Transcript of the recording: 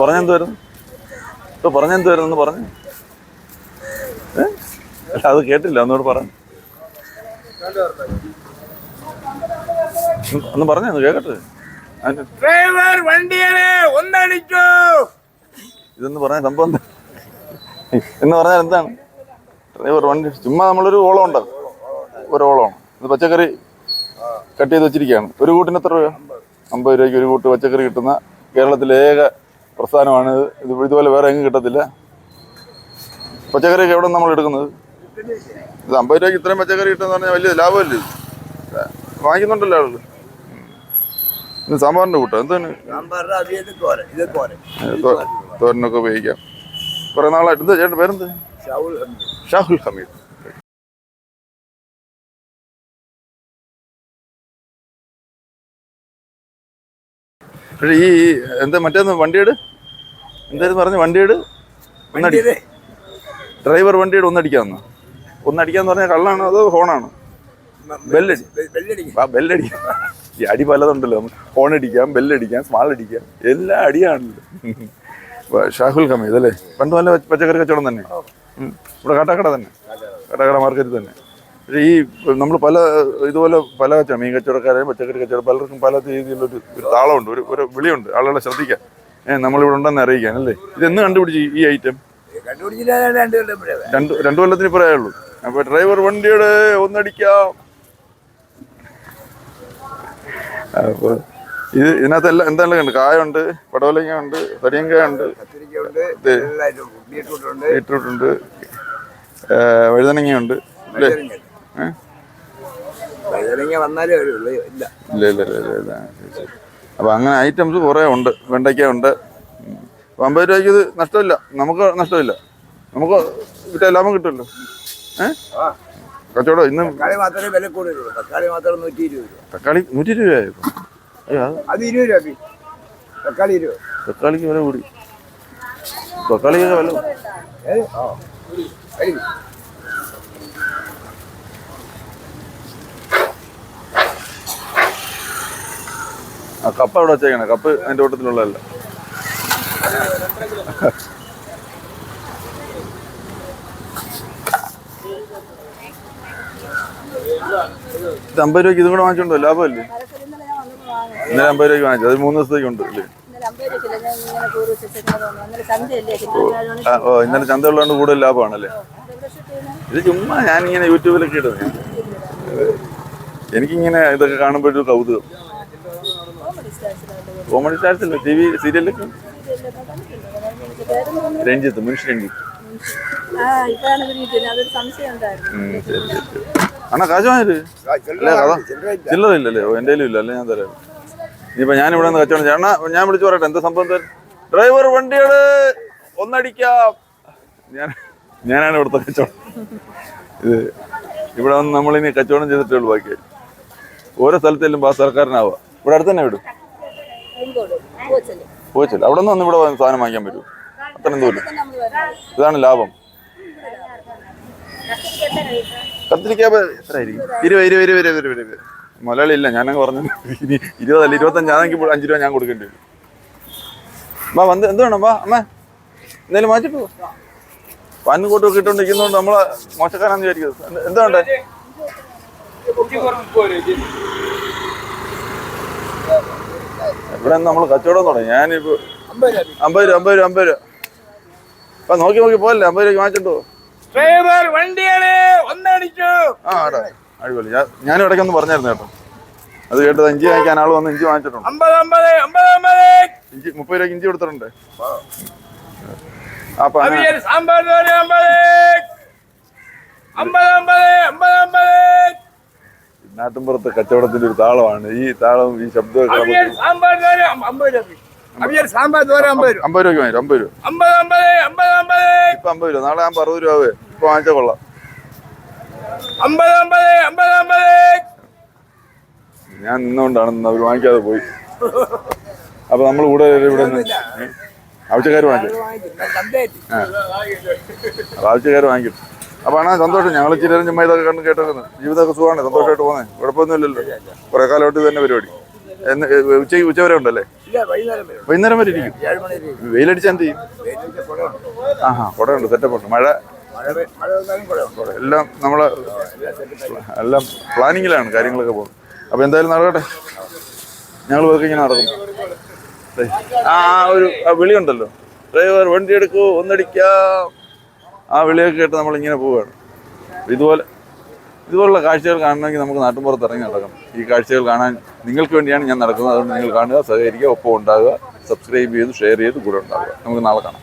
പറഞ്ഞെന്തുവായിരുന്നു? ഇപ്പൊ പറഞ്ഞെന്തുവായിരുന്നു എന്ന് പറഞ്ഞു? അല്ല അത് കേട്ടില്ല. ഒന്നുകൂടെ പറഞ്ഞു ഒന്ന് പറഞ്ഞു കേക്കട്ടെ. ഡ്രൈവർ ഒന്നടിച്ചു. ഇതെന്ന് പറഞ്ഞ സംഭവം എന്താ? എന്ന് പറഞ്ഞാൽ എന്താണ്? ഡ്രൈവർ വണ്ടി ചുമ്മാ നമ്മളൊരു ഓളം ഉണ്ട് ഒരു ഓളമാണ്. ഇത് പച്ചക്കറി കട്ട് ചെയ്ത് വെച്ചിരിക്കുകയാണ്. ഒരു കൂട്ടിന് എത്ര രൂപ. അമ്പത് രൂപയ്ക്ക് ഒരു കൂട്ട് പച്ചക്കറി കിട്ടുന്ന കേരളത്തിലെ ഏക പ്രസ്ഥാനമാണ്. ഇത് ഇത് ഇതുപോലെ വേറെ എങ്ങും കിട്ടത്തില്ല. പച്ചക്കറിയൊക്കെ എവിടെ നമ്മൾ എടുക്കുന്നത് ഇത് അമ്പത് രൂപയ്ക്ക് ഇത്രയും പച്ചക്കറി കിട്ടുമെന്ന് പറഞ്ഞാൽ വലിയ ലാഭമല്ലേ? വാങ്ങിക്കുന്നുണ്ടല്ലോ ആളുകൾ ഇത് സാമ്പാറിന്റെ കൂട്ടോ. എന്താണ് തോരനൊക്കെ ഉപയോഗിക്കാം. കുറെ നാളായിട്ട് എന്താ ചേട്ടൻ പേരെന്ത്? ഷാഹുൽ ഹമീദ്. പക്ഷേ ഈ എന്താ മറ്റേന്ന് വണ്ടിയേട്? എന്തായാലും പറഞ്ഞു? വണ്ടിയുടെ ഒന്നടി. ഡ്രൈവർ വണ്ടിയുടെ ഒന്നടിക്കാന്ന് ഒന്നടിക്കാന്ന് പറഞ്ഞാൽ കള്ളാണോ അതോ ഹോണാണോ? ബെല്ലടി. ആ ബെല്ലടിക്കാം ഈ അടി പലതുണ്ടല്ലോ ഹോൺ അടിക്കാം ബെല്ലടിക്കാം സ്മാൾ അടിക്കാം. എല്ലാ അടിയാണല്ലോ. ഷാഹുൽ ഹമീദ് അല്ലേ പണ്ട് നല്ല പച്ച- പച്ചക്കറി കച്ചവടം തന്നെ. ഇവിടെ കാട്ടാക്കട തന്നെ. കാട്ടാക്കട മാർക്കറ്റ് തന്നെ. പക്ഷേ ഈ നമ്മൾ പല ഇതുപോലെ പല കച്ചവടം മീൻ കച്ചവടക്കാരെയും പച്ചക്കറി കച്ചവടം പലർക്കും പല രീതിയിലൊരു ഒരു താളമുണ്ട്. ഒരു ഒരു വിളിയുണ്ട്. ആളുകളെ ശ്രദ്ധിക്കാൻ ഏഹ് നമ്മളിവിടെ ഉണ്ടെന്ന് അറിയിക്കാൻ അല്ലേ ഇതെന്ന് കണ്ടുപിടിച്ച് ഈ ഐറ്റം രണ്ട് രണ്ട് കൊല്ലത്തിന് പറയാള്ളൂ അപ്പൊ ഡ്രൈവർ വണ്ടിയുടെ ഒന്നടിക്കാം. അപ്പൊ ഇത് ഇതിനകത്ത് എല്ലാം എന്തെല്ലാം ഉണ്ട്? കായുണ്ട് പടവലങ്ങ ഉണ്ട് തടിയങ്കായ ഉണ്ട്. ബീട്രൂട്ട് ഉണ്ട് വഴുതനങ്ങ ഉണ്ട് അല്ലേ? വഴുതനങ്ങ വഴുതനങ്ങ വന്നാലേ വരുള്ളൂ. ഇല്ല ഇല്ല ഇല്ല ഇല്ല. ഇല്ല ഇല്ല ശരി, ശരി. അപ്പൊ അങ്ങനെ ഐറ്റംസ് കുറേ ഉണ്ട് വെണ്ടയ്ക്ക ഉണ്ട് ഉം. അപ്പൊ അമ്പത് രൂപയ്ക്ക് ഇത് നഷ്ടമില്ല നമുക്ക് നഷ്ടമില്ല നമുക്ക് കിട്ടിയ ലാഭം കിട്ടുമല്ലോ ഏഹ് കച്ചവടം ഇന്ന് തക്കാളി മാത്രമേ വില കൂടുതലുള്ളൂ തക്കാളി മാത്രം നൂറ്റി ഇരുപത് രൂപ തക്കാളി നൂറ്റി ഇരുപത് രൂപയായി അയ്യോ അത് അത് ഇരുപത് രൂപ തക്കാളി ഇരുപത് തക്കാളിക്ക് വില കൂടി തക്കാളിക്ക് വില. ഏ? ആ. ആ കപ്പ അവിടെ വെച്ചേക്കണേ. കപ്പ് അതിന്റെ കൂട്ടത്തിലുള്ളതല്ല ഇത് അമ്പത് രൂപയ്ക്ക് ഇതും കൂടെ വാങ്ങിച്ചോണ്ടോ? ലാഭമല്ലേ? ഇന്നലെ അമ്പത് രൂപയ്ക്ക് വാങ്ങിച്ചു. അത് മൂന്ന് ദിവസത്തേക്ക് ഉണ്ട് അല്ലേ? ഓ ഇന്നലെ ചന്ത ഉള്ളതുകൊണ്ട് കൂടുതൽ ലാഭമാണല്ലേ? ഇത് ചുമ്മാ ഞാനിങ്ങനെ യൂട്യൂബിലൊക്കെ ഇടുന്നു. എനിക്കിങ്ങനെ ഇതൊക്കെ കാണുമ്പോഴൊരു കൗതുകം. കോമഡി സ്റ്റാർസില്ല ടി വി സീരിയലൊക്കെ രഞ്ജിത്ത് മുൻഷി രഞ്ജിത്ത്. അണ്ണാ കാശുമാര് ആ, ചില്ലറ ഇല്ല. ചില്ലറ ഇല്ലല്ലേ ഓ എന്റെ ഇല്ല അല്ലേ ഞാൻ തരാം. ഇനിയിപ്പോ ഞാൻ ഇവിടെ നിന്ന് കച്ചവടം ചെയ്യണം അണ്ണാ ഞാൻ വിളിച്ചു പറയട്ടെ എന്താ സംഭവം ഡ്രൈവർ വണ്ടിയുടെ ഒന്നടിക്കാം. ഞാൻ ഞാനാണ് ഇവിടുത്തെ കച്ചവടം. ഇത് ഇവിടെ വന്ന് നമ്മളിനി കച്ചവടം ചെയ്തിട്ടേ ഉള്ളൂ ബാക്കി. ഓരോ സ്ഥലത്തേലും ചെല്ലുമ്പോൾ ആ ഇവിടെ അടുത്ത് തന്നെ വിടും. പോയിച്ചില്ല അവിടെ നിന്ന് വന്ന് ഇവിടെ വന്ന് സാധനം വാങ്ങിക്കാൻ പറ്റൂ അത്രയും ദൂരം ഇതാണ് ലാഭം. കത്തിരിക്ക എത്രയായിരിക്കും? ഇരുപത് ഇരുപത് ഇരുപത് ഇരുപത് ഇരുപത് ഇരുപത്. മലയാളി ഇല്ല ഞാനങ്ങ് പറഞ്ഞു ഇനി ഇരുപതല്ല ഇരുപത്തഞ്ചാണെങ്കിൽ അഞ്ച് രൂപ ഞാൻ കൊടുക്കേണ്ടി വരും. വാ വന്ന് എന്ത് വേണം? വാ അമ്മ. എന്തായാലും മാറ്റിപ്പോ പോ. പാനും കോട്ടും ഇട്ടുകൊണ്ടിരിക്കുന്നതുകൊണ്ട് നമ്മളെ മോശക്കാരാന്ന് വിചാരിക്കുന്നത് എന്ത്- എന്താ വേണ്ടേ? ഇവിടെ നമ്മൾ കച്ചവടം തുടങ്ങി. ഞാനിപ്പോ അമ്പത് രൂപ. അമ്പത് രൂപ അമ്പത് രൂപ. അപ്പൊ നോക്കി നോക്കി പോലല്ലേ അമ്പത് രൂപ വാങ്ങിച്ചിട്ടു ഡ്രൈവർ വണ്ടിയാണ് ഒന്നടിച്ചു ആ അടിപൊളി. ഞാൻ ഇടയ്ക്ക് ഒന്ന് പറഞ്ഞായിരുന്നു കേട്ടോ. അത് കേട്ടത് ഇഞ്ചി വാങ്ങിക്കാൻ ആൾ വന്ന് ഇഞ്ചി വാങ്ങിച്ചിട്ടുണ്ട്. അമ്പത് അമ്പത് അമ്പത് അമ്പത്. ഇഞ്ചി മുപ്പത് രൂപ ഇഞ്ചി കൊടുത്തിട്ടുണ്ട്. അപ്പൊ അമ്പത് അമ്പത് അമ്പത് അമ്പത്. നാട്ടിൻപുറത്തെ കച്ചവടത്തിന്റെ ഒരു താളമാണ്. ഈ താളവും ഈ ശബ്ദം അമ്പത് രൂപ അമ്പത് രൂപ. അമ്പത് ഇപ്പൊ അമ്പത് നാളെ ഞാൻ അറുപത് രൂപ ഇപ്പൊ വാങ്ങിച്ച കൊള്ളാം. ഞാൻ നിന്നുകൊണ്ടാണ് അവർ വാങ്ങിക്കാതെ പോയി. അപ്പൊ നമ്മൾ കൂടെ ഇവിടെ ആവശ്യക്കാർ വാങ്ങിക്കും. ആവശ്യക്കാർ വാങ്ങിക്കും. അപ്പൊ ആണ് സന്തോഷം. ഞങ്ങൾ ചിലരും ചുമ്മാ ഇതൊക്കെ കണ്ട് കേട്ടേക്കുന്നത്. ജീവിതമൊക്കെ സുഖമാണ്. സന്തോഷമായിട്ട് പോകുന്നത് കുഴപ്പമൊന്നുമില്ലല്ലോ കുറെ കാലമായിട്ട് ഇത് തന്നെ പരിപാടി. എന്ന് ഉച്ചയ്ക്ക് ഉച്ച വരെ ഉണ്ടല്ലേ? വൈകുന്നേരം വരും. ഇരിക്കും. വെയിലടിച്ചാൽ എന്ത് ചെയ്യും? ആഹാ കുടയുണ്ട് സെറ്റപ്പ് ഉണ്ട് മഴ എല്ലാം നമ്മളെ എല്ലാം പ്ലാനിങ്ങിലാണ് കാര്യങ്ങളൊക്കെ പോകുന്നത്. അപ്പോൾ എന്തായാലും നടക്കട്ടെ. ഞങ്ങൾ വർക്ക് ഇങ്ങനെ നടക്കും ആ ഒരു വിളിയുണ്ടല്ലോ ഡ്രൈവർ വണ്ടി എടുക്കൂ ഒന്നടിക്കാം. ആ വിളിയൊക്കെ കേട്ട് നമ്മളിങ്ങനെ പോവുകയാണ് ഇതുപോലെ ഇതുപോലുള്ള കാഴ്ചകൾ കാണണമെങ്കിൽ നമുക്ക് നാട്ടിൻപുറത്ത് ഇറങ്ങി നടക്കണം. ഈ കാഴ്ചകൾ കാണാൻ നിങ്ങൾക്ക് വേണ്ടിയാണ് ഞാൻ നടക്കുന്നത്. അതുകൊണ്ട് നിങ്ങൾ കാണുക സഹകരിക്കുക ഒപ്പം ഉണ്ടാകുക സബ്സ്ക്രൈബ് ചെയ്ത് ഷെയർ ചെയ്ത് കൂടെ ഉണ്ടാകുക. നമുക്ക് നാളെ കാണാം.